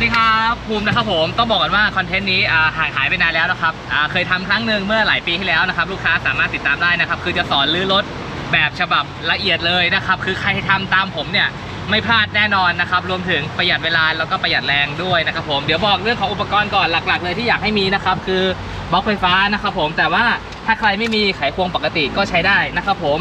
วัสดีครับภูมินะครับผมต้องบอกกันว่าคอนเทนต์นี้ห่างหายไปนานแล้วนะครับเคยทำครั้งหนึ่งเมื่อหลายปีที่แล้วนะครับลูกค้าสามารถติดตามได้นะครับคือจะสอนรื้อรถแบบฉบับละเอียดเลยนะครับคือใครทำตามผมเนี่ยไม่พลาดแน่นอนนะครับรวมถึงประหยัดเวลาแล้วก็ประหยัดแรงด้วยนะครับผมเดี๋ยวบอกเรื่องของอุปกรณ์ก่อนหลัก ๆ เลยที่อยากให้มีนะครับคือบล็อกไฟฟ้านะครับผมแต่ว่าถ้าใครไม่มีไขควงปกติก็ใช้ได้นะครับผม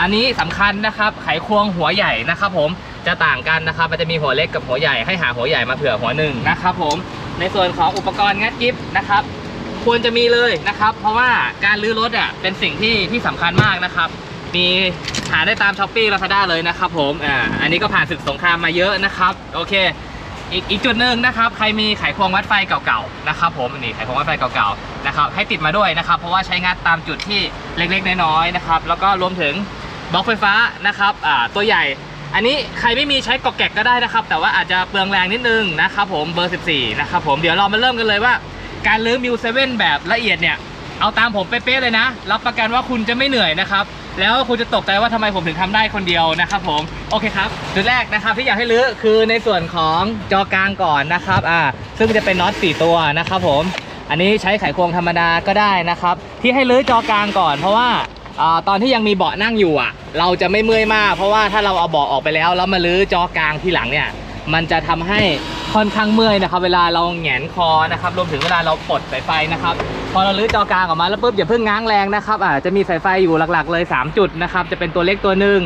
อันนี้สำคัญนะครับไขควงหัวใหญ่นะครับผม จะต่างกันนะครับ มันจะมีหัวเล็กกับหัวใหญ่ให้หาหัวใหญ่มาเผื่อหัวหนึ่งนะครับผม ในส่วนของอุปกรณ์งัดกิฟนะครับ ควรจะมีเลยนะครับ เพราะว่าการรื้อรถอะเป็นสิ่งที่ที่สำคัญมากนะครับ มีหาได้ตามช้อปปี้ลาซาด้าเลยนะครับผมอ่าอันนี้ก็ผ่านศึกสงครามมาเยอะนะครับ โอเค อีกอีกจุดหนึ่งนะครับ ใครมีไขควงวัดไฟเก่าๆนะครับ ผมนี่ไขควงวัดไฟเก่าๆนะครับ ให้ติดมาด้วยนะครับ เพราะว่าใช้งานตามจุดที่เล็กๆน้อยๆนะครับ แล้วก็รวมถึงบล็อกไฟฟ้านะครับอ่าตัวใหญ่ อันนี้ใครไม่มีใช้กอกแกกก็ได้นะครับ แต่ว่าอาจจะเปลืองแรงนิดนึงนะครับผมเบอร์ 14 นะครับผมเดี๋ยวเรามาเริ่มกันเลยว่า การลื้อมิวเซเว่นแบบละเอียดเนี่ย เอาตามผมเป๊ะๆเลยนะ รับประกันว่าคุณจะไม่เหนื่อยนะครับแล้วคุณจะตกใจว่าทำไมผมถึงทำได้คนเดียวนะครับผมโอเคครับ จุดแรกนะครับที่อยากให้รื้อคือในส่วนของจอกลางก่อนนะครับอ่าซึ่งจะเป็นน็อต4ตัวนะครับผมอันนี้ใช้ไขควงธรรมดาก็ได้นะครับ ที่ให้รื้อจอกลางก่อนเพราะว่า อ่าตอนที่ยังมีเบาะนั่งอยู่อะ เราจะไม่เมื่อยมาก เพราะว่าถ้าเราเอาเบาะออกไปแล้วแล้วมารื้อจอกลางที่หลังเนี่ย มันจะทำให้ค่อนข้างเมื่อยนะครับ เวลาเราแหงนคอนะครับรวมถึงเวลาเราปลดสายไฟนะครับพอเราลื้อจอกลางออกมาแล้วปุ๊บอย่าเพิ่งง้างแรงนะครับอ่าจะมีสายไฟอยู่หลักๆเลย 3 จุดนะครับจะเป็นตัวเล็กตัวหนึ่ง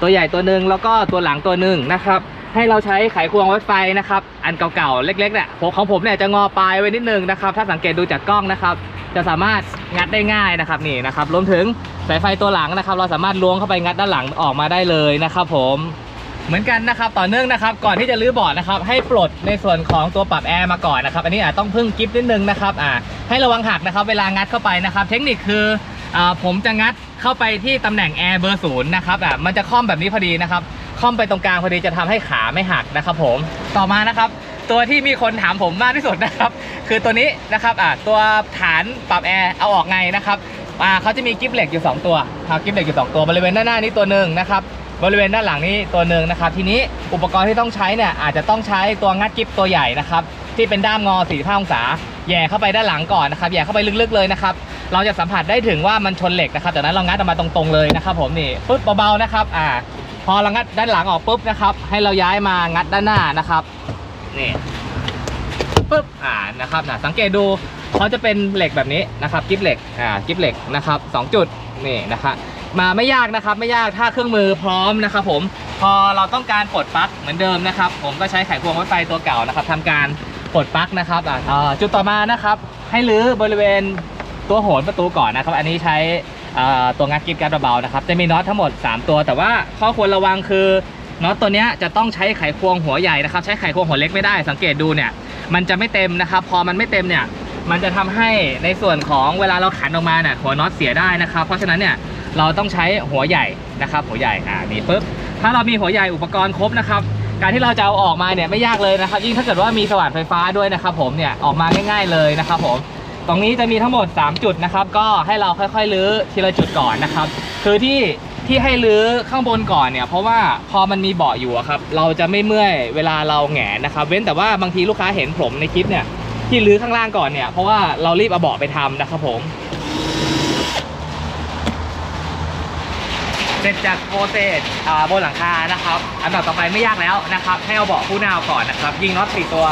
ตัวใหญ่ตัวหนึ่งแล้วก็ตัวหลังตัวหนึ่งนะครับ ให้เราใช้ไขควงวัดไฟนะครับ อันเก่าๆเล็กๆเนี่ยผมของผมเนี่ยจะงอปลายไว้นิดนึงนะครับ ถ้าสังเกตดูจากกล้องนะครับ จะสามารถงัดได้ง่ายนะครับนี่นะครับรวมถึงสายไฟตัวหลังนะครับ เราสามารถล้วงเข้าไปงัดด้านหลังออกมาได้เลยนะครับ ผมเหมือนกันนะครับต่อเนื่องนะครับก่อนที่จะรื้อเบาะนะครับให้ปลดในส่วนของตัวปรับแอร์มาก่อนนะครับอันนี้อาจต้องพึ่งกิฟต์นิดนึงนะครับอ่าให้ระวังหักนะครับเวลางัดเข้าไปนะครับ เทคนิคคืออ่าผมจะงัดเข้าไปที่ตำแหน่งแอร์เบอร์ศูนย์นะครับอ่ามันจะคล่อมแบบนี้พอดีนะครับ ค่อมไปตรงกลางพอดีจะทำให้ขาไม่หักนะครับผมต่อมานะครับ ตัวที่มีคนถามผมมากที่สุดนะครับ คือตัวนี้นะครับอ่าตัวฐานปรับแอร์เอาออกไงนะครับอ่าเขาจะมีกิฟต์เหล็กอยู่ 2 ตัวครับกิฟต์เหล็กอยู่ 2 ตัวบริเวณด้านหน้านี้ตัวหนึ่งนะครับบริเวณด้านหลังนี้ตัวหนึ่งนะครับ ทีนี้อุปกรณ์ที่ต้องใช้เนี่ยอาจจะต้องใช้ตัวงัดกิฟตัวใหญ่นะครับที่เป็นด้ามงอ45องศาแย่เข้าไปด้านหลังก่อนนะครับแย่เข้าไปลึกๆเลยนะครับเราจะสัมผัสได้ถึงว่ามันชนเหล็กนะครับจากนั้นเรางัดออกมาตรงๆเลยนะครับ ผมนี่ปึ๊บเบาๆนะครับอ่า พอเรางัดด้านหลังออกปุ๊บนะครับ ให้เราย้ายมางัดด้านหน้านะครับนี่ปึ๊บอ่านะครับนะสังเกตดูเขาจะเป็นเหล็กแบบนี้นะครับกิฟเหล็กอ่ากิฟเหล็กนะครับสองจุดนี่นะครับมาไม่ยากนะครับไม่ยากถ้าเครื่องมือพร้อมนะครับผมพอเราต้องการปลดปลั๊กเหมือนเดิมนะครับ ผมก็ใช้ไขควงวัดไฟตัวเก่านะครับทำการปลดปลั๊กนะครับอ่าจุดต่อมานะครับ ให้รื้อบริเวณตัวโหนประตูก่อนนะครับ อันนี้ใช้ ตัวงัดกิ๊บกัดเบาๆนะครับจะมีน็อตทั้งหมด 3 ตัว แต่ว่าข้อควรระวังคือน็อตตัวนี้จะต้องใช้ไขควงหัวใหญ่นะครับใช้ไขควงหัวเล็กไม่ได้สังเกตดูเนี่ยมันจะไม่เต็มนะครับพอมันไม่เต็มเนี่ยมันจะทำให้ในส่วนของเวลาเราขันออกมาเนี่ยหัวน็อตเสียได้นะครับเพราะฉะนั้นเนี่ยเราต้องใช้หัวใหญ่นะครับหัวใหญ่อ่านี่ปุ๊บถ้าเรามีหัวใหญ่อุปกรณ์ครบนะครับการที่เราจะเอาออกมาเนี่ยไม่ยากเลยนะครับยิ่งถ้าเกิดว่ามีสว่านไฟฟ้าด้วยนะครับผมเนี่ยออกมาง่าย ๆเลยนะครับผม ตรงนี้จะมีทั้งหมด 3 จุดนะครับ ก็ให้เราค่อยๆลื้อทีละจุดก่อนนะครับ คือที่ที่ให้ลื้อข้างบนก่อนเนี่ย เพราะว่าพอมันมีเบาะอยู่ครับ เราจะไม่เมื่อยเวลาเราแหงนนะครับ เว้นแต่ว่าบางทีลูกค้าเห็นผมในคลิปเนี่ยที่ลื้อข้างล่างก่อนเนี่ย เพราะว่าเรารีบเอาเบาะไปทำนะครับผม เสร็จจากโปรเซสบนหลังคานะครับ อันดับต่อไปไม่ยากแล้วนะครับ ให้เอาเบาะคู่หน้าก่อนนะครับ ยิงน็อตสี่ตัว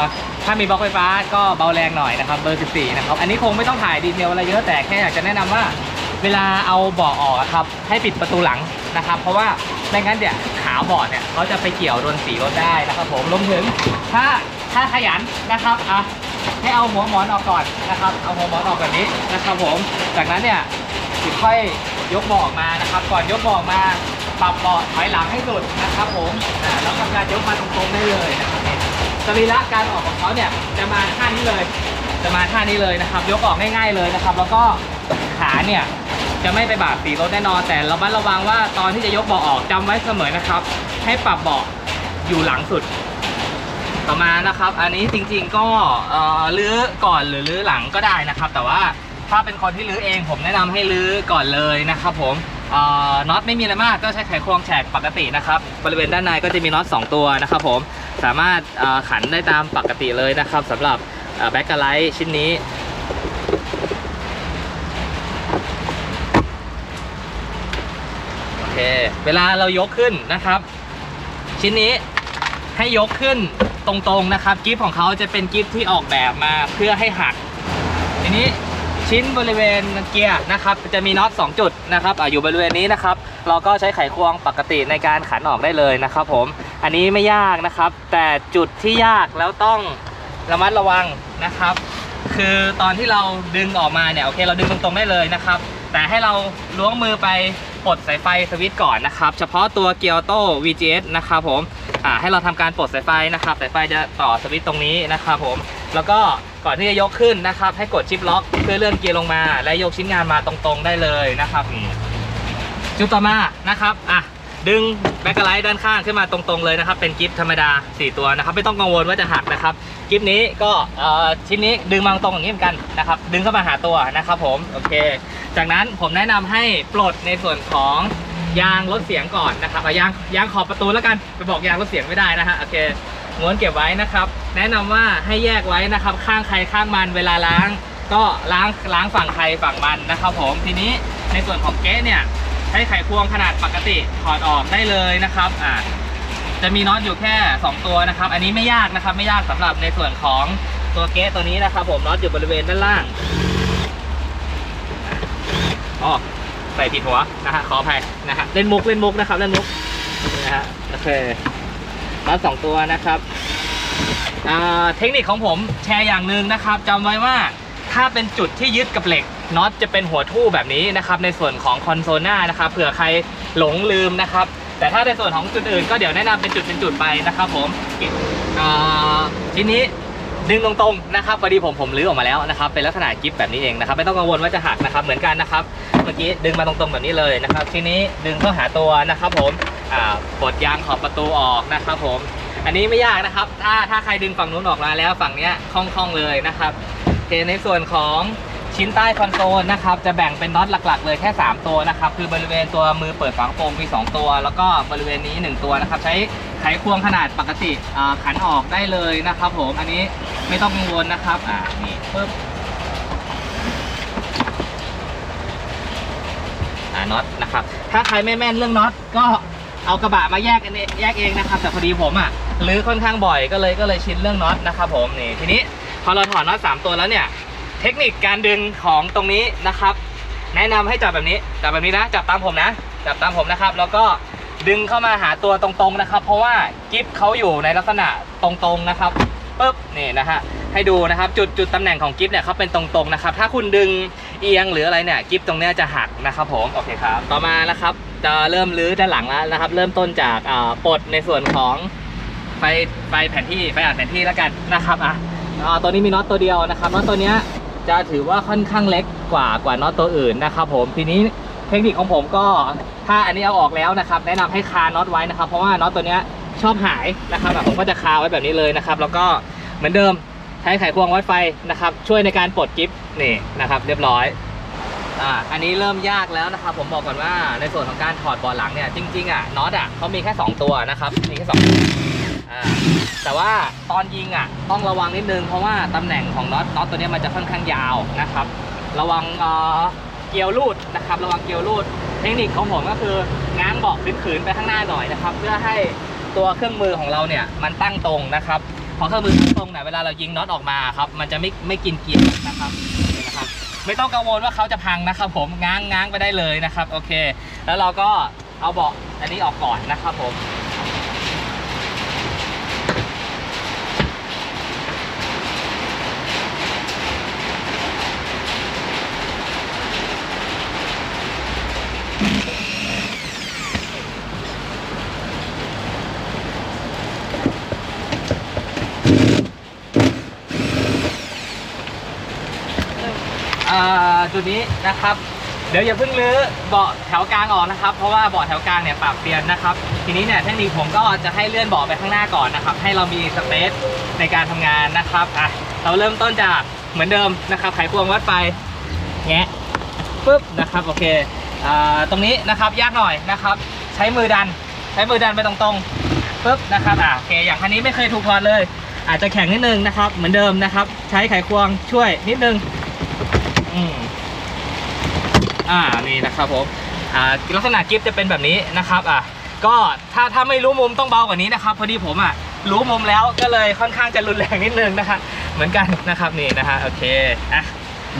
ถ้ามีบล็อกไฟฟ้าก็เบาแรงหน่อยนะครับ เบอร์ 14 นะครับ อันนี้คงไม่ต้องถ่ายดีเทลอะไรเยอะแต่แค่อยากจะแนะนำว่า เวลาเอาเบาะออกอะครับ ให้ปิดประตูหลังนะครับ เพราะว่าไม่งั้นเนี่ยขาเบาะเนี่ยเขาจะไปเกี่ยวโดนสีรถได้นะครับ ผมรวมถึงถ้าถ้าขยันนะครับอะให้เอาหัวหมอนออกก่อนนะครับ เอาหัวหมอนออกแบบนี้นะครับ ผม จากนั้นเนี่ยค่อย ยกเบาะอกมานะครับ ก่อนยกเบาะอกมาปรับเบาะถอยหลังให้สุดนะครับผมแล้วทำการยกมาตรงๆได้เลยนะครับเนี่ยสรีระการออกของเขาเนี่ยจะมาท่านี้เลย จะมาท่านี้เลยนะครับ ยกออกง่าย ๆเลยนะครับ แล้วก็ขาเนี่ยจะไม่ไปบาดสีรถแน่นอน แต่เระมัดระวังว่าตอนที่จะยกเบาะออกจำไว้เสมอนะครับ ให้ปรับเบาะอยู่หลังสุด ต่อมานะครับ อันนี้จริงๆก็เออลื้อก่อนหรือลื้อหลังก็ได้นะครับ แต่ว่า ถ้าเป็นคนที่ลื้อเองผมแนะนำให้ลื้อก่อนเลยนะครับผมน็อตไม่มีอะไรมากก็ใช้ไขควงแฉกปกตินะครับบริเวณด้านในก็จะมีน็อต2 ตัวนะครับผมสามารถขันได้ตามปกติเลยนะครับสำหรับแบ็กกะไลท์ชิ้นนี้โอเคเวลาเรายกขึ้นนะครับ ชิ้นนี้ให้ยกขึ้นตรงๆนะครับกิฟของเขาจะเป็นกิฟที่ออกแบบมาเพื่อให้หักทีนี้ ชิ้นบริเวณเกียร์นะครับจะมีน็อต2จุดนะครับออยู่บริเวณนี้นะครับเราก็ใช้ไขควงปกติในการขันออกได้เลยนะครับผมอันนี้ไม่ยากนะครับ แต่จุดที่ยากแล้วต้องระมัดระวังนะครับ คือตอนที่เราดึงออกมาเนี่ยโอเคเราดึงตรงๆได้เลยนะครับ แต่ให้เราล้วงมือไปปลดสายไฟสวิตช์ก่อนนะครับ เฉพาะตัวเกียร์ออโต้ VGS นะครับผมให้เราทำการปลดสายไฟนะครับสายไฟจะต่อสวิตช์ตรงนี้นะครับผม แล้วก็ก่อนที่จะยกขึ้นนะครับ ให้กดชิปล็อกเพื่อเลื่อนเกียร์ลงมา และยกชิ้นงานมาตรงๆได้เลยนะครับนี่จุดต่อมานะครับอะดึงแบ็คไลท์ด้านข้างขึ้นมาตรงๆเลยนะครับ เป็นกิฟธรรมดา 4 ตัวนะครับ ไม่ต้องกังวลว่าจะหักนะครับกิฟนี้ก็ชิ้นนี้ดึงมาตรงอย่างนี้เหมือนกันนะครับ ดึงเข้ามาหาตัวนะครับผมโอเค จากนั้นผมแนะนำให้ปลดในส่วนของยางลดเสียงก่อนนะครับเอยางยางขอบประตูแล้วกันไปบอกยางลดเสียงไม่ได้นะฮะโอเคม้วนเก็บไว้นะครับ แนะนำว่าให้แยกไว้นะครับ ข้างใครข้างมันเวลาล้าง ก็ล้างล้างฝั่งใครฝั่งมันนะครับผมทีนี้ในส่วนของเก๊เนี่ยใช้ไขควงขนาดปกติถอดออกได้เลยนะครับอ่าจะมีน็อตอยู่แค่ 2 ตัวนะครับ อันนี้ไม่ยากนะครับ ไม่ยากสำหรับในส่วนของตัวเกสตัวนี้นะครับ ผมน็อตอยู่บริเวณด้านล่างอ๋อใส่ผิดหัวนะฮะขออภัยนะฮะเล่นมุกเล่นมุกนะครับเล่นมุกนะฮะโอเคน็อตสองตัวนะครับ เทคนิคของผมแชร์อย่างหนึ่งนะครับจำไว้ว่าถ้าเป็นจุดที่ยึดกับเหล็กน็อตจะเป็นหัวทู่แบบนี้นะครับในส่วนของคอนโซลหน้านะครับเผื่อใครหลงลืมนะครับ แต่ถ้าในส่วนของจุดอื่นก็เดี๋ยวแนะนำเป็นจุดเป็นจุดไปนะครับผมทีนี้ดึงตรงๆนะครับพอดีผมผมลื้อออกมาแล้วนะครับเป็นลักษณะกิฟแบบนี้เองนะครับไม่ต้องกังวลว่าจะหักนะครับเหมือนกันนะครับเมื่อกี้ดึงมาตรงๆแบบนี้เลยนะครับ ทีนี้ดึงเข้าหาตัวนะครับ ผมปลดยางขอบประตูออกนะครับ ผม อันนี้ไม่ยากนะครับ ถ้าถ้าใครดึงฝั่งนู้นออกมาแล้วฝั่งเนี้ยคล่องๆเลยนะครับโอเคในส่วนของชิ้นใต้คอนโซลนะครับ จะแบ่งเป็นน็อตหลักๆ เลยแค่ 3 ตัวนะครับ คือบริเวณตัวมือเปิดฝากระโปรงมี 2 ตัว แล้วก็บริเวณนี้ 1 ตัวนะครับ ใช้ไขควงขนาดปกติขันออกได้เลยนะครับผมอันนี้ไม่ต้องกังวลนะครับอ่านี่ปึ๊บอ่าน็อตนะครับ ถ้าใครไม่แม่นเรื่องน็อตก็เอากระบะมาแยกกันเองแยกเองนะครับ แต่พอดีผมอะ รื้อค่อนข้างบ่อยก็เลยก็เลยชินเรื่องน็อตนะครับผมนี่ทีนี้พอเราถอดน็อตสามตัวแล้วเนี่ย เทคนิคการดึงของตรงนี้นะครับ แนะนำให้จับแบบนี้จับแบบนี้นะจับตามผมนะจับตามผมนะครับ แล้วก็ดึงเข้ามาหาตัวตรงๆนะครับ เพราะว่ากิฟเขาอยู่ในลักษณะตรงๆนะครับปึ๊บนี่นะฮะให้ดูนะครับจุดจุดตำแหน่งของกิฟเนี่ยเขาเป็นตรงๆนะครับถ้าคุณดึงเอียงหรืออะไรเนี่ยกิฟตรงเนี้ยจะหักนะครับผมโอเคครับต่อมานะครับจะเริ่มรื้อด้านหลังแล้วนะครับ เริ่มต้นจากปลดในส่วนของ ไฟไฟแผนที่ไฟอ่านแผนที่แล้วกันนะครับอะอ่าตัวนี้มีน็อตตัวเดียวนะครับน็อตตัวเนี้ยจะถือว่าค่อนข้างเล็กกว่ากว่าน็อตตัวอื่นนะครับผมทีนี้เทคนิคของผมก็ถ้าอันนี้เอาออกแล้วนะครับ แนะนำให้คาน็อตไว้นะครับ เพราะว่าน็อตตัวเนี้ยชอบหายนะครับผมก็จะคาไว้แบบนี้เลยนะครับ แล้วก็เหมือนเดิมใช้ไขควงวัดไฟนะครับ ช่วยในการปลดกิฟต์นี่นะครับ เรียบร้อยอ่าอันนี้เริ่มยากแล้วนะครับ ผมบอกก่อนว่าในส่วนของการถอดบาะหลังเนี่ยจริงๆอะน็อตอะเขามีแค่สองตัวนะครับมีแค่ส อ่าแต่ว่าตอนยิงอะต้องระวังนิดนึงเพราะว่าตำแหน่งของน็อตน็อตตัวเนี้ยมันจะค่อนข้างยาวนะครับ ระวังเอ่อเกลียวรูดนะครับ ระวังเกลียวรูด เทคนิคของผมก็คือง้างเบาะขืนๆไปข้างหน้าหน่อยนะครับ เพื่อให้ตัวเครื่องมือของเราเนี่ยมันตั้งตรงนะครับพอเครื่องมือตั้งตรงเนี่ยเวลาเรายิงน็อตออกมาครับมันจะไม่ไม่กินเกียร์นะครับนี่นะครับ ไม่ต้องกังวลว่าเขาจะพังนะครับ ผมง้างง้างไปได้เลยนะครับโอเค แล้วเราก็เอาเบาะอันนี้ออกก่อนนะครับผม อ่า จุดนี้นะครับ เดี๋ยวอย่าเพิ่งรื้อเบาะแถวกลางออกนะครับ เพราะว่าเบาะแถวกลางเนี่ยปรับเปลี่ยนนะครับ ทีนี้เนี่ยเทคนิคผมก็จะให้เลื่อนเบาะไปข้างหน้าก่อนนะครับ ให้เรามีสเปซในการทำงานนะครับอะเราเริ่มต้นจากเหมือนเดิมนะครับไขควงวัดไฟแงะปุ๊บนะครับโอเคอ่าตรงนี้นะครับยากหน่อยนะครับ ใช้มือดัน ใช้มือดันไปตรงๆปุ๊บนะครับอ่าโอเคอย่างคันนี้ไม่เคยถูกถอดเลย อาจจะแข็งนิดนึงนะครับ เหมือนเดิมนะครับ ใช้ไขควงช่วยนิดนึง อืม อ่านี่นะครับผมอ่าลักษณะกิฟจะเป็นแบบนี้นะครับอะก็ถ้าถ้าไม่รู้มุมต้องเบากว่านี้นะครับพอดีผมอะรู้มุมแล้วก็เลยค่อนข้างจะรุนแรงนิดนึงนะครับเหมือนกันนะครับนี่นะฮะโอเคอะ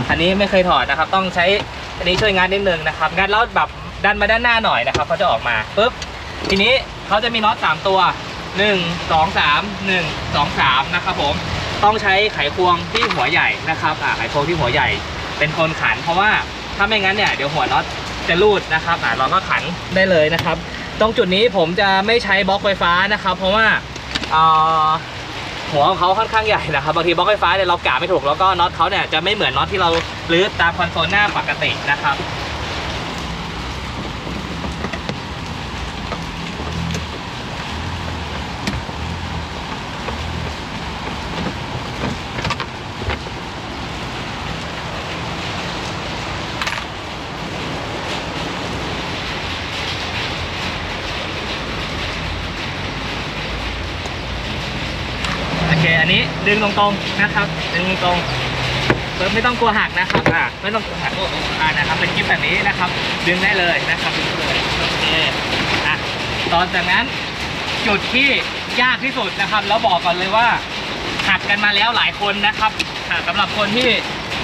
อันนี้ไม่เคยถอดนะครับ ต้องใช้อันนี้ช่วยงานนิดนึงนะครับงานแล้วแบบดันมาด้านหน้าหน่อยนะครับเขาจะออกมาปุ๊บทีนี้เขาจะมีน็อตสามตัวหนึ่งสองสามหนึ่งสองสามนะครับผมต้องใช้ไขควงที่หัวใหญ่นะครับอ่าไขควงที่หัวใหญ่เป็นคนขันเพราะว่า ถ้าไม่งั้นเนี่ยเดี๋ยวหัวน็อตจะรูดนะครับอ่าเราก็ขันได้เลยนะครับ ตรงจุดนี้ผมจะไม่ใช้บล็อกไฟฟ้านะครับ เพราะว่าหัวของเขาค่อนข้างใหญ่นะครับบางทีบล็อกไฟฟ้าเนี่ยเรากะไม่ถูกแล้วก็น็อตเขาเนี่ยจะไม่เหมือนน็อตที่เราลื้อตามคอนโซลหน้าปกตินะครับ ดึงตรงๆนะครับดึงตรงๆเพิ่มไม่ต้องกลัวหักนะครับอ่าไม่ต้องกลัวหักอ่านะครับเป็นกิฟแบบนี้นะครับ ดึงได้เลยนะครับดึงได้เลยโอเคอะตอนจากนั้นจุดที่ยากที่สุดนะครับแล้วบอกก่อนเลยว่าหักกันมาแล้วหลายคนนะครับอ่าสำหรับคนที่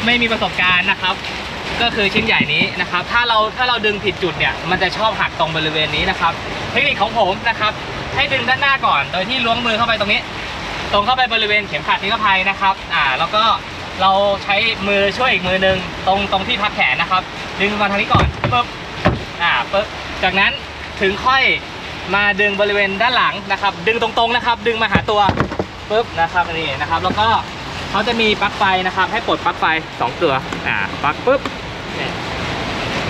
ไม่มีประสบการณ์นะครับ ก็คือชิ้นใหญ่นี้นะครับ ถ้าเราถ้าเราดึงผิดจุดเนี่ย มันจะชอบหักตรงบริเวณนี้นะครับ เทคนิคของผมนะครับ ให้ดึงด้านหน้าก่อน โดยที่ล้วงมือเข้าไปตรงนี้ ตรงเข้าไปบริเวณเข็มขัดนิรภัยนะครับ อ่า แล้วก็เราใช้มือช่วยอีกมือหนึ่งตรงตรงที่พักแขนนะครับ ดึงมาทางนี้ก่อนปึ๊บ อ่าปึ๊บ จากนั้นถึงค่อยมาดึงบริเวณด้านหลังนะครับ ดึงตรงๆนะครับ ดึงมาหาตัวปึ๊บนะครับนี่นะครับ แล้วก็เขาจะมีปลั๊กไฟนะครับ ให้ปลดปลั๊กไฟสองตัว อ่าปลั๊กปึ๊บ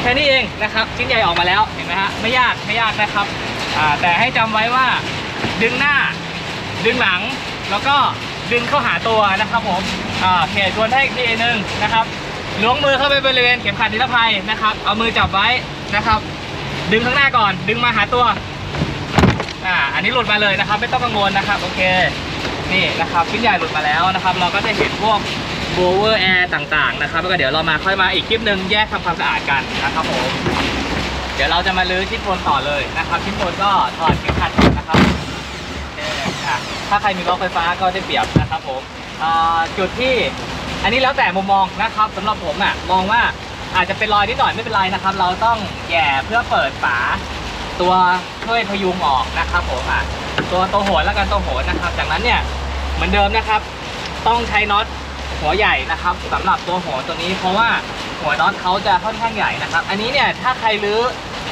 แค่นี้เองนะครับ ชิ้นใหญ่ออกมาแล้วเห็นไหมฮะไม่ยากไม่ยากนะครับ อ่าแต่ให้จำไว้ว่าดึงหน้า ดึงหลัง แล้วก็ดึงเข้าหาตัวนะครับผมอ่าโอเคทวนให้อีกทีหนึงนะครับล้วงมือเข้าไปบริเวณเข็มขัดนิรภัยนะครับ เอามือจับไว้นะครับ ดึงข้างหน้าก่อน ดึงมาหาตัวอ่าอันนี้หลุดมาเลยนะครับ ไม่ต้องกังวลนะครับ โอเค นี่นะครับชิ้นใหญ่หลุดมาแล้วนะครับ เราก็จะเห็นพวกโบเวอร์แอร์ต่างๆนะครับแล้วก็เดี๋ยวเรามาค่อยมาอีกคลิปหนึ่งแยกทำความสะอาดกันนะครับผมเดี๋ยวเราจะมาลื้อชิ้นบนต่อเลยนะครับชิ้นบนก็ถอดเข็มขัดนะครับ อะถ้าใครมีบล็อกไฟฟ้าก็ได้เปรียบนะครับผมจุดที่อันนี้แล้วแต่มุมมองนะครับสำหรับผมอะมองว่าอาจจะเป็นรอยนิดหน่อยไม่เป็นไรนะครับ เราต้องแย่เพื่อเปิดฝาตัวช่วยพยุงออกนะครับผมอะตัวตัวโหนแล้วกันตัวโหนนะครับ จากนั้นเนี่ยเหมือนเดิมนะครับ ต้องใช้น็อตหัวใหญ่นะครับสำหรับตัวโหนตัวนี้เพราะว่าหัวน็อตเขาจะค่อนข้างใหญ่นะครับ อันนี้เนี่ยถ้าใครรื้อ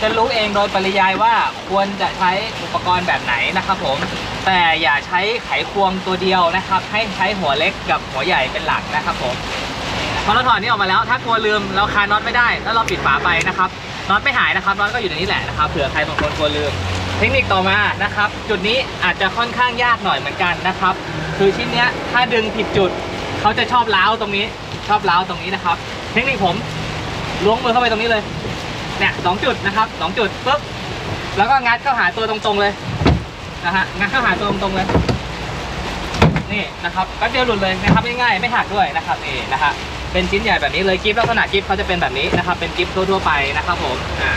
จะรู้เองโดยปริยายว่าควรจะใช้อุปกรณ์แบบไหนนะครับผม แต่อย่าใช้ไขควงตัวเดียวนะครับ ให้ใช้หัวเล็กกับหัวใหญ่เป็นหลักนะครับผมพอเราถอดนี้ออกมาแล้วถ้ากลัวลืมเราคาน็อตไม่ได้ แล้วเราปิดฝาไปนะครับน็อตไม่หายนะครับน็อตก็อยู่ในนี้แหละนะครับเผื่อใครบางคนกลัวลืม เทคนิคต่อมานะครับ จุดนี้อาจจะค่อนข้างยากหน่อยเหมือนกันนะครับ คือชิ้นเนี้ยถ้าดึงผิดจุด เขาจะชอบล้าวตรงนี้ ชอบล้าวตรงนี้นะครับ เทคนิคผมล้วงมือเข้าไปตรงนี้เลยเนี่ยสองจุดนะครับสองจุดปุ๊บแล้วก็งัดเข้าหาตัวตรงๆเลย นะฮะงัดเข้าหาตรงตรงเลยนี่นะครับแป๊บเดียวหลุดเลยนะครับง่ายๆไม่หักด้วยนะครับนี่นะฮะเป็นชิ้นใหญ่แบบนี้เลยกิฟต์ลักษณะกิฟต์เขาจะเป็นแบบนี้นะครับเป็นกิฟต์ทั่วๆไปนะครับผมอ่า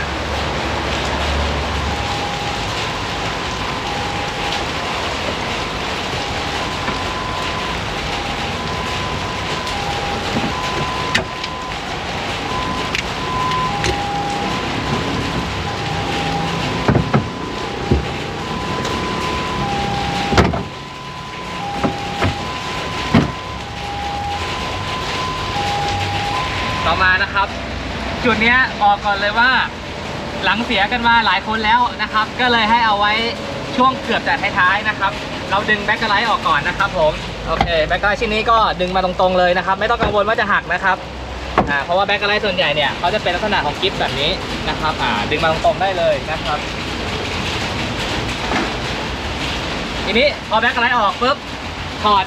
ต่อมานะครับ จุด เนี้ยบอกก่อนเลยว่า หลังเสียกันมาหลายคนแล้วนะครับ ก็เลยให้เอาไว้ช่วงเกือบจะท้ายๆนะครับ เราดึงแบ็คไลท์ออกก่อนนะครับผมโอเคแบ็คไลท์ชิ้นนี้ก็ดึงมาตรงๆเลยนะครับ ไม่ต้องกังวลว่าจะหักนะครับอ่าเพราะว่าแบ็คไลท์ส่วนใหญ่เนี่ยเขาจะเป็นลักษณะของกิฟต์แบบนี้นะครับอ่าดึงมาตรงๆได้เลยนะครับ ทีนี้พอแบ็คไลท์ออกปุ๊บถอด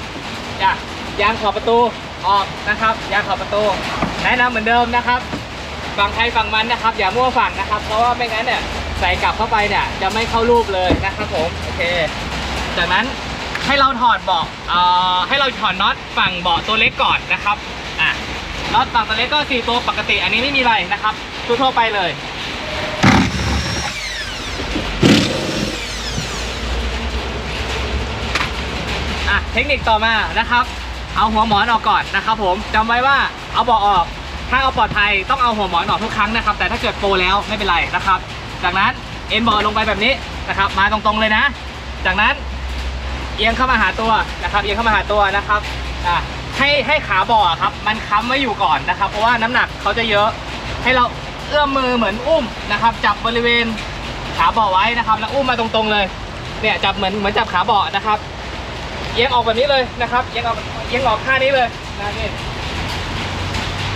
ยางขอบประตูออกนะครับยางขอบประตูแนะนำเหมือนเดิมนะครับ ฝั่งใครฝั่งมันนะครับ อย่ามั่วฝั่งนะครับ เพราะว่าไม่งั้นเนี่ยใส่กลับเข้าไปเนี่ยจะไม่เข้ารูปเลยนะครับผมโอเค จากนั้นให้เราถอดเบาะเอ่อให้เราถอดน็อตฝั่งเบาะตัวเล็กก่อนนะครับอะน็อตฝั่งตัวเล็กก็สี่ตัวปกติ อันนี้ไม่มีอะไรนะครับทั่วๆไปเลยอะเทคนิคต่อมานะครับ เอาหัวหมอนออกก่อนนะครับผมจำไว้ว่าเอาเบาะออก ถ้าเอาปลอดภัยต้องเอาหัวหมอนออกทุกครั้งนะครับ แต่ถ้าเกิดโปรแล้วไม่เป็นไรนะครับ จากนั้นเอ็นเบาะลงไปแบบนี้นะครับ มาตรงๆเลยนะ จากนั้นเอียงเข้ามาหาตัวนะครับเอียงเข้ามาหาตัวนะครับอะให้ให้ขาบาะครับมันค้ำไว้อยู่ก่อนนะครับ เพราะว่าน้ำหนักเขาจะเยอะ ให้เราเอื้อมมือเหมือนอุ้มนะครับ จับบริเวณขาบาะไว้นะครับ แล้วอุ้มมาตรงๆเลยเนี่ยจับเหมือนเหมือนจับขาบาะนะครับเอียงออกแบบนี้เลยนะครับเอียงออกเอียงออกข้านี้เลยนะนี่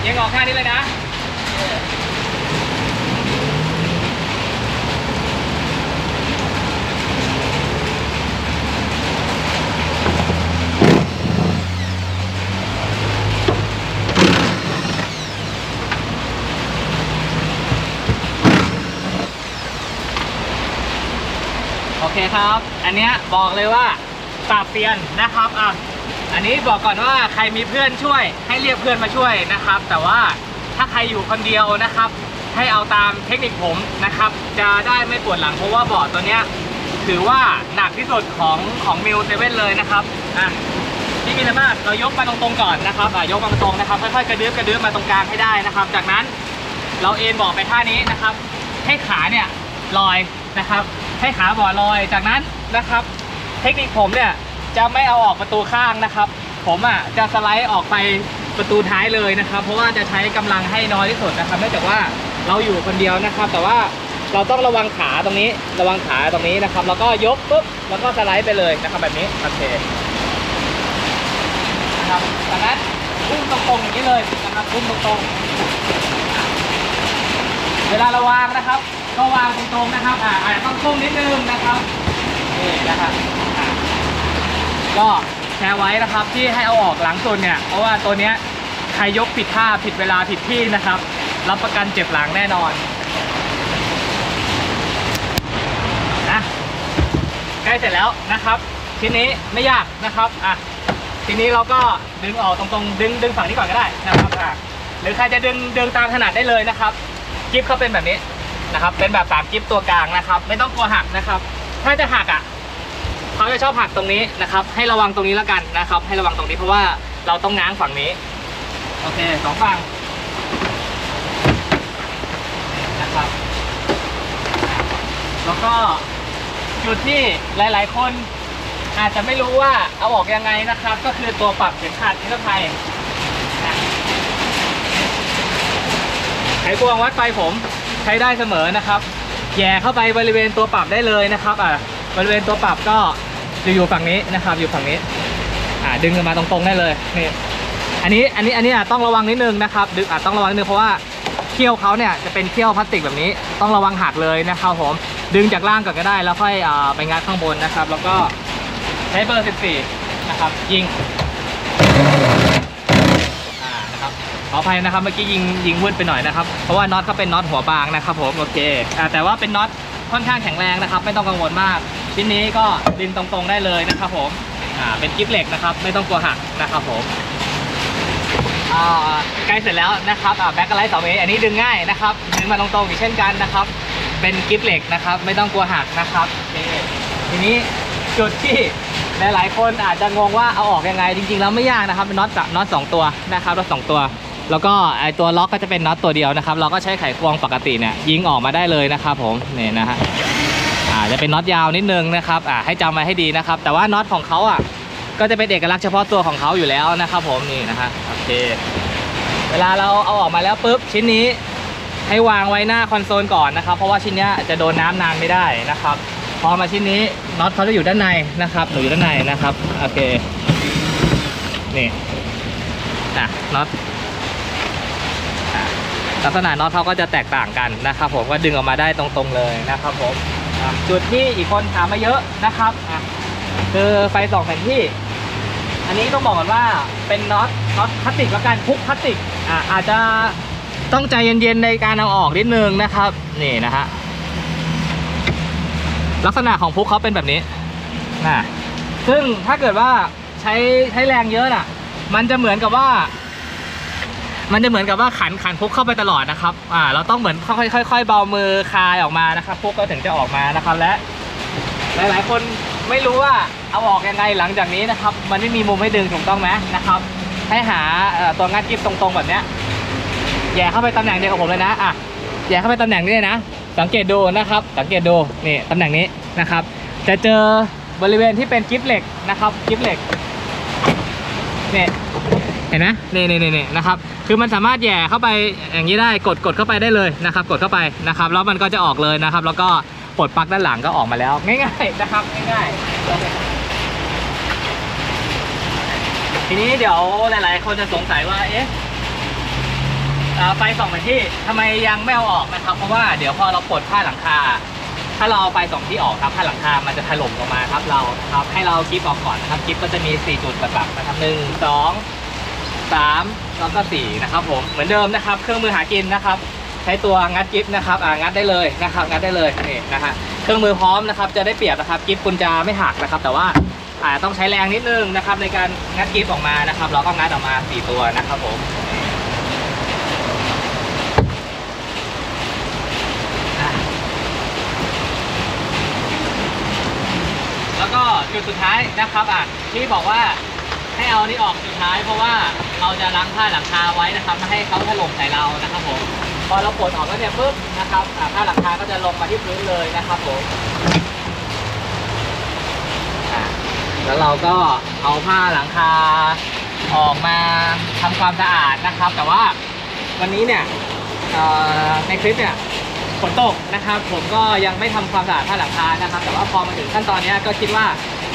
ยังออกข้างนี้เลยนะโอเคครับ อันเนี้ยบอกเลยว่าปราบเซียนนะครับ อะ อันนี้บอกก่อนว่าใครมีเพื่อนช่วย ให้เรียกเพื่อนมาช่วยนะครับ แต่ว่าถ้าใครอยู่คนเดียวนะครับ ให้เอาตามเทคนิคผมนะครับ จะได้ไม่ปวดหลังเพราะว่าเบาะตัวเนี้ยถือว่าหนักที่สุดของของมิวเซเว่นเลยนะครับอะที่มีอะไรมากเรายกมาตรงๆก่อนนะครับอะยกมาตรงๆนะครับค่อยๆกระดึ๊บกระดึ๊บมาตรงกลางให้ได้นะครับ จากนั้นเราเอ็นเบาะไปท่านี้นะครับ ให้ขาเนี่ยลอยนะครับ ให้ขาเบาะลอยจากนั้นนะครับ เทคนิคผมเนี่ย จะไม่เอาออกประตูข้างนะครับ ผมอะจะสไลด์ออกไปประตูท้ายเลยนะครับ เพราะว่าจะใช้กำลังให้น้อยที่สุดนะครับเนื่องจากว่าเราอยู่คนเดียวนะครับ แต่ว่าเราต้องระวังขาตรงนี้ ระวังขาตรงนี้นะครับ แล้วก็ยกปุ๊บแล้วก็สไลด์ไปเลยนะครับแบบนี้โอเคนะครับจากนั้นอุ้มตรงๆอย่างนี้เลยนะครับอุ้มตรงๆเวลาราวางนะครับ ก็วางตรงๆนะครับอ่าอาจจะต้องก้มนิดนึงนะครับนี่นะครับ ก็แชร์ไว้นะครับที่ให้เอาออกหลังสุดเนี่ย เพราะว่าตัวเนี้ยใครยกผิดท่าผิดเวลาผิดที่นะครับ รับประกันเจ็บหลังแน่นอนนะใกล้เสร็จแล้วนะครับ ทีนี้ไม่ยากนะครับอะทีนี้เราก็ดึงออกตรงๆ ดึงดึงฝั่งนี้ก่อนก็ได้นะครับอะหรือใครจะดึงดึงตามถนัดได้เลยนะครับกิฟเขาเป็นแบบนี้นะครับ เป็นแบบสามกิฟตัวกลางนะครับ ไม่ต้องกลัวหักนะครับ ถ้าจะหักอะ เขาจะชอบหักตรงนี้นะครับ ให้ระวังตรงนี้แล้วกันนะครับ ให้ระวังตรงนี้เพราะว่าเราต้องง้างฝั่งนี้ โอเคสองฝั่งนะครับ แล้วก็จุดที่หลาย ๆ คนอาจจะไม่รู้ว่าเอาออกยังไงนะครับ ก็คือตัวปรับเข็มขัดนิรภัยนะไขควงวัดไฟผมใช้ได้เสมอนะครับ แย่เข้าไปบริเวณตัวปรับได้เลยนะครับอ่าบริเวณตัวปรับก็ จะอยู่ฝั่งนี้นะครับ อยู่ฝั่งนี้อ่าดึงมาตรงๆได้เลยนี่อันนี้อันนี้อันนี้อาจต้องระวังนิดนึงนะครับดึงอาจต้องระวังนิดนึงเพราะว่าเขี้ยวเขาเนี่ยจะเป็นเขี้ยวพลาสติกแบบนี้ ต้องระวังหักเลยนะครับผมดึงจากล่างก่อนก็ได้ แล้วค่อยอ่าไปงัดข้างบนนะครับ แล้วก็ใช้เบอร์ 14 นะครับ ยิงนะครับขออภัยนะครับเมื่อกี้ยิงยิงวืดไปหน่อยนะครับ เพราะว่าน็อตเขาเป็นน็อตหัวบางนะครับผมโอเคแต่ว่าเป็นน็อตค่อนข้างแข็งแรงนะครับ ไม่ต้องกังวลมาก ชิ้นนี้ก็ดึงตรงๆได้เลยนะครับผมอ่าเป็นกิฟเหล็กนะครับ ไม่ต้องกลัวหักนะครับผมอ่าใกล้เสร็จแล้วนะครับอ่าแบ็คไลท์สองเมตรอันนี้ดึงง่ายนะครับดึงมาตรงๆอีกเช่นกันนะครับ เป็นกิฟเหล็กนะครับ ไม่ต้องกลัวหักนะครับทีนี้จุดที่หลายๆคนอาจจะงงว่าเอาออกยังไงจริงๆแล้วไม่ยากนะครับเป็นน็อตกับน็อตสองตัวนะครับน็อตสองตัว แล้วก็ไอตัวล็อกก็จะเป็นน็อตตัวเดียวนะครับ เราก็ใช้ไขควงปกติเนี่ยยิงออกมาได้เลยนะครับผมนี่นะฮะ จะเป็นน็อตยาวนิดนึงนะครับอ่าให้จำไว้ให้ดีนะครับ แต่ว่าน็อตของเขาอะก็จะเป็นเอกลักษณ์เฉพาะตัวของเขาอยู่แล้วนะครับ ผมนี่นะฮะโอเค เวลาเราเอาออกมาแล้วปุ๊บชิ้นนี้ให้วางไว้หน้าคอนโซลก่อนนะครับ เพราะว่าชิ้นนี้จะโดนน้ำนานไม่ได้นะครับพอมาชิ้นนี้น็อตเขาจะอยู่ด้านในนะครับหนูอยู่ด้านในนะครับโอเคนี่อะน็อตลักษณะน็อตเขาก็จะแตกต่างกันนะครับ ผมก็ดึงออกมาได้ตรงๆเลยนะครับผม จุดที่อีกคนถามมาเยอะนะครับอะคือไฟสองแผนที่ อันนี้ต้องบอกก่อนว่าเป็นน็อตน็อตพลาสติกแล้วกันพุกพลาสติกอะอาจจะต้องใจเย็นๆในการเอาออกนิดนึงนะครับ นี่นะฮะลักษณะของพุกเขาเป็นแบบนี้นะซึ่งถ้าเกิดว่าใช้ใช้แรงเยอะน่ะ มันจะเหมือนกับว่า มันจะเหมือนกับว่าขันขันพุกเข้าไปตลอดนะครับอ่าเราต้องเหมือนค่อยๆค่อยๆเบามือคลายออกมานะครับพุกก็ถึงจะออกมานะครับและ หลายๆ คนไม่รู้ว่าเอาออกยังไงหลังจากนี้นะครับ มันไม่มีมุมให้ดึงถูกต้องไหมนะครับ ให้หาตัวงัดกิ๊บตรงๆแบบเนี้ยแย่เข้าไปตำแหน่งเดียวกับผมเลยนะอะแย่เข้าไปตำแหน่งนี้เลยนะ สังเกตดูนะครับ สังเกตดูนี่ตำแหน่งนี้นะครับ จะเจอบริเวณที่เป็นกิ๊บเหล็กนะครับกิ๊บเหล็กเนี่ยเห็นไหมนี่นี่นี่นะครับ คือมันสามารถแย่เข้าไปอย่างนี้ได้กดกดเข้าไปได้เลยนะครับ กดเข้าไปนะครับ แล้วมันก็จะออกเลยนะครับ แล้วก็ปลดปลั๊กด้านหลังก็ออกมาแล้ว ง่ายๆนะครับง่ายๆ ทีนี้เดี๋ยวหลายๆ คนจะสงสัยว่าเอ๊ะไฟส่องไปที่ทำไมยังไม่เอาออกนะครับ เพราะว่าเดี๋ยวพอเราปลดผ้าหลังคา ถ้าเราเอาไฟสองที่ออกครับผ้าหลังคา มันจะถล่มลงมาครับเราครับให้เราคลิปออกก่อนนะครับคลิปก็จะมี 4 จุดหลักนะครับหนึ่งสอง สามแล้วก็สี่นะครับผมเหมือนเดิมนะครับ เครื่องมือหากินนะครับ ใช้ตัวงัดกิฟนะครับอ่างัดได้เลยนะครับ งัดได้เลยนี่นะฮะเครื่องมือพร้อมนะครับ จะได้เปรียบนะครับกิฟคุณจะไม่หักนะครับ แต่ว่าอาจจะต้องใช้แรงนิดนึงนะครับ ในการงัดกิฟออกมานะครับเราก็งัดออกมาสี่ตัวนะครับผมแล้วก็จุดสุดท้ายนะครับอะที่บอกว่าให้เอานี่ออกสุดท้ายเพราะว่า เราจะล้างผ้าหลังคาไว้นะครับไม่ให้เขาถล่มใส่เรานะครับผมพอเราปลดออกแล้วเนี่ยปุ๊บนะครับผ้าหลังคาก็จะลงมาที่พื้นเลยนะครับผมแล้วเราก็เอาผ้าหลังคาออกมาทำความสะอาดนะครับ แต่ว่าวันนี้เนี่ยในคลิปเนี่ยฝนตกนะครับ ผมก็ยังไม่ทำความสะอาดผ้าหลังคานะครับ แต่ว่าพอมาถึงขั้นตอนนี้ก็คิดว่า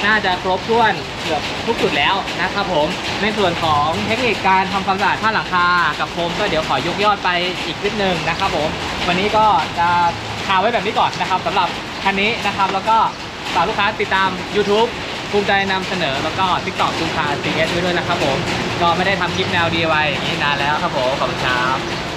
น่าจะครบถ้วนเกือบทุกจุดแล้วนะครับผม ในส่วนของเทคนิคการทำความสะอาดผ้าหลังคากับโฟมก็เดี๋ยวขอยกยอดไปอีกนิดนึงนะครับผม วันนี้ก็จะคาไว้แบบนี้ก่อนนะครับสำหรับคันนี้นะครับ แล้วก็ฝากลูกค้าติดตาม YouTube ภูมิใจนำเสนอแล้วก็ TikTok ภูมิคาซีเอสด้วยนะครับผม ก็ไม่ได้ทำคลิปแนว DIY อย่างนี้นานแล้วครับผมขอบคุณครับ